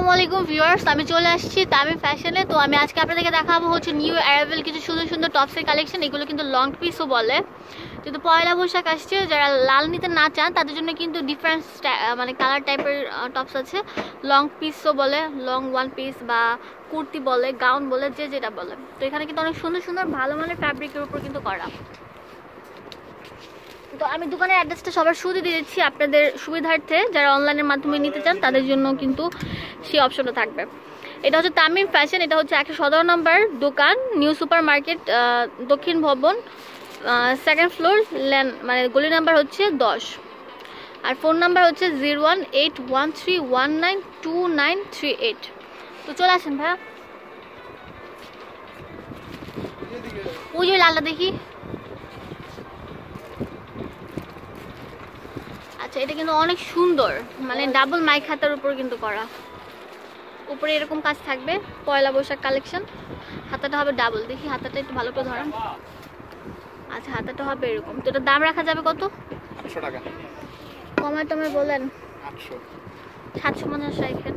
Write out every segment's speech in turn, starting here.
আসসালামু আলাইকুম ভিউয়ার্স আমি চলে আসছি তামিম ফ্যাশনে তো আমি আজকে আপনাদেরকে দেখাবো হচ্ছে নিউ অ্যারাইভেল কিছু সুন্দর সুন্দর টপসের কালেকশন এগুলো কিন্তু লং পিসও বলে। যেহেতু পয়লা বৈশাখ আসছে, যারা লাল নিতে না চান, তাদের জন্য কিন্তু ডিফারেন্ট মানে কালার টাইপের টপস আছে। লং পিসও বলে লং ওয়ান পিস বা কুর্তি বলে গাউন বলে, যে যেটা বলে। তো এখানে কিন্তু অনেক সুন্দর সুন্দর ভালো মানের ফ্যাব্রিকের উপর কিন্তু করা। তো আমি দোকানের অ্যাড্রেসটা সবার শুরুতে দিয়ে দিচ্ছি আপনাদের সুবিধার্থে। যারা অনলাইনের মাধ্যমে নিতে চান, তাদের জন্য কিন্তু সেই অপশনটা থাকবে। এটা হচ্ছে তামিম ফ্যাশন এটা হচ্ছে একশো সতেরো নম্বর দোকান নিউ সুপার মার্কেট দক্ষিণ ভবন সেকেন্ড ফ্লোর ল্যান মানে গলি নাম্বার হচ্ছে দশ। আর ফোন নাম্বার হচ্ছে zero one eight one three one nine two nine three eight তো চলে আসেন ভাইয়া। ওই যে লালটা দেখি। আচ্ছা এটা কিন্তু অনেক সুন্দর। মানে ডাবল মাইক হাতার উপর কিন্তু করা। উপরে এরকম কাজ থাকবে পয়লা বৈশাখ কালেকশন হাতাটা হবে ডাবল দেখি হাতাটা একটু ভালো করে ধরেন। আচ্ছা হাতাটা হবে এরকম। তো এটা দাম রাখা যাবে কত? টাকা। কমায় টমায় বলেন। সাতশো পঞ্চাশ রাখেন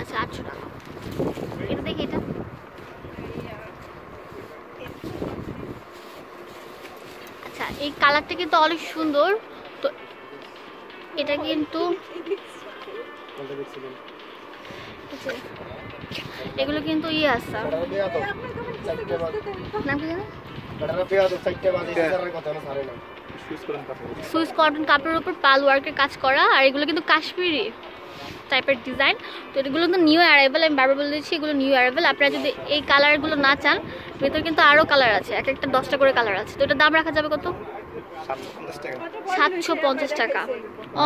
আচ্ছা আটশো টাকা। এটা দেখি এটা। আচ্ছা এই কালারটা কিন্তু অনেক সুন্দর। এটা কিন্তু এগুলো কিন্তু ইয়ে আসা সুইস কটন কাপড়ের উপর। পাল ওয়ার্কের কাজ করা আর এগুলো কিন্তু কাশ্মীরি। টাইপের ডিজাইন তো এগুলো কিন্তু নিউ অ্যারাইভেল আমি বারবার বলে দিচ্ছি এগুলো নিউ অ্যারাইভেল আপনারা যদি এই কালারগুলো না চান ভেতরে কিন্তু আরও কালার আছে এক একটা দশটা করে কালার আছে। তো এটার দাম রাখা যাবে কত? সাতশো পঞ্চাশ টাকা।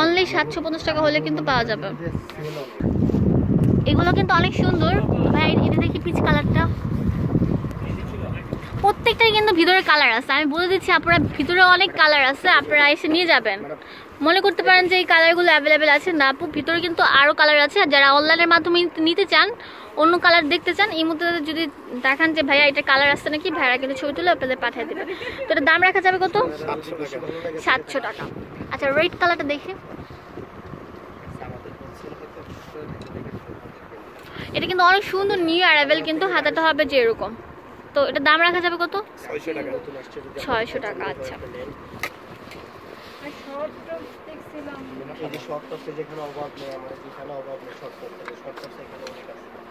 অনলি সাতশো পঞ্চাশ টাকা হলে কিন্তু পাওয়া যাবে। এগুলো কিন্তু অনেক সুন্দর। ভাই এটা দেখি পিচ কালারটা প্রত্যেকটাই কিন্তু ভিতরে কালার আছে। আমি বলে দিচ্ছি আপনারা ভিতরে অনেক কালার আছে আপনারা এসে নিয়ে যাবেন। মনে করতে পারেন যে এই কালারগুলো অ্যাভেলেবেল আছে। না আপু ভিতরে কিন্তু আরও কালার আছে। আর যারা অনলাইনের মাধ্যমে নিতে চান অন্য কালার দেখতে চান এই মধ্যে যদি দেখান যে ভাইয়া এটা কালার আসছে নাকি? ভাইয়া কিন্তু ছবি তুলে আপনাদের পাঠিয়ে দেবে। তো এটার দাম রাখা যাবে কত? সাতশো টাকা। সাতশো টাকা আচ্ছা রেড কালারটা দেখি। এটা কিন্তু অনেক সুন্দর নিউ অ্যারাইভেল কিন্তু হাতাটা হবে যে এরকম। তো এটা দাম রাখা যাবে কত? ছয়শো টাকা। ছয়শো টাকা আচ্ছা।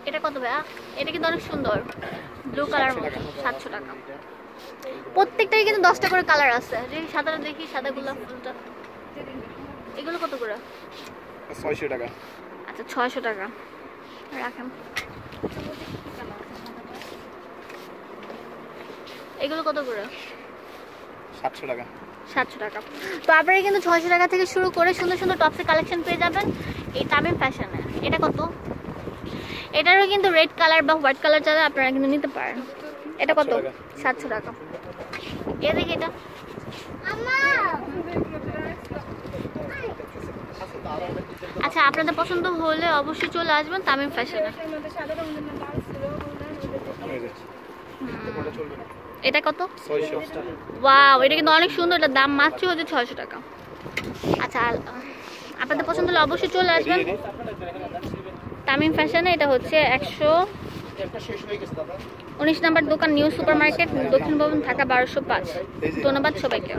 এটা কত ভাইয়া? এটা কিন্তু অনেক সুন্দর। ব্লু কালার মতো সাতশো টাকা। প্রত্যেকটাই কিন্তু দশটা করে কালার আছে। যে সাদাটা দেখি সাদা গোলাপ ফুলটা। এগুলো কত করে? ছয়শো টাকা। আচ্ছা ছয়শো টাকা। রাখেন। এগুলো কত করে? সাতশো টাকা। সাতশো টাকা। তো আপনারা কিন্তু ছয়শো টাকা থেকে শুরু করে সুন্দর সুন্দর টপসের কালেকশন পেয়ে যাবেন। এই তামিম ফ্যাশনে এটা কত? এটারও কিন্তু রেড কালার বা হোয়াইট কালার চাইলে আপনারা কিন্তু নিতে পারেন। এটা কত? সাতশো টাকা। এ দেখি এটা? আচ্ছা আপনাদের পছন্দ হলে অবশ্যই চলে আসবেন তামিম ফ্যাশনে। এটা কত? ওয়াও এটা কিন্তু অনেক সুন্দর। এটার দাম মাত্র হচ্ছে ছয়শো টাকা। আচ্ছা আপনাদের পছন্দ হলে অবশ্যই চলে আসবেন। তামিম ফ্যাশনে এটা হচ্ছে একশো উনিশ নাম্বার দোকান নিউ সুপার মার্কেট দক্ষিণ ভবন ঢাকা বারোশো পাঁচ। ধন্যবাদ সবাইকে।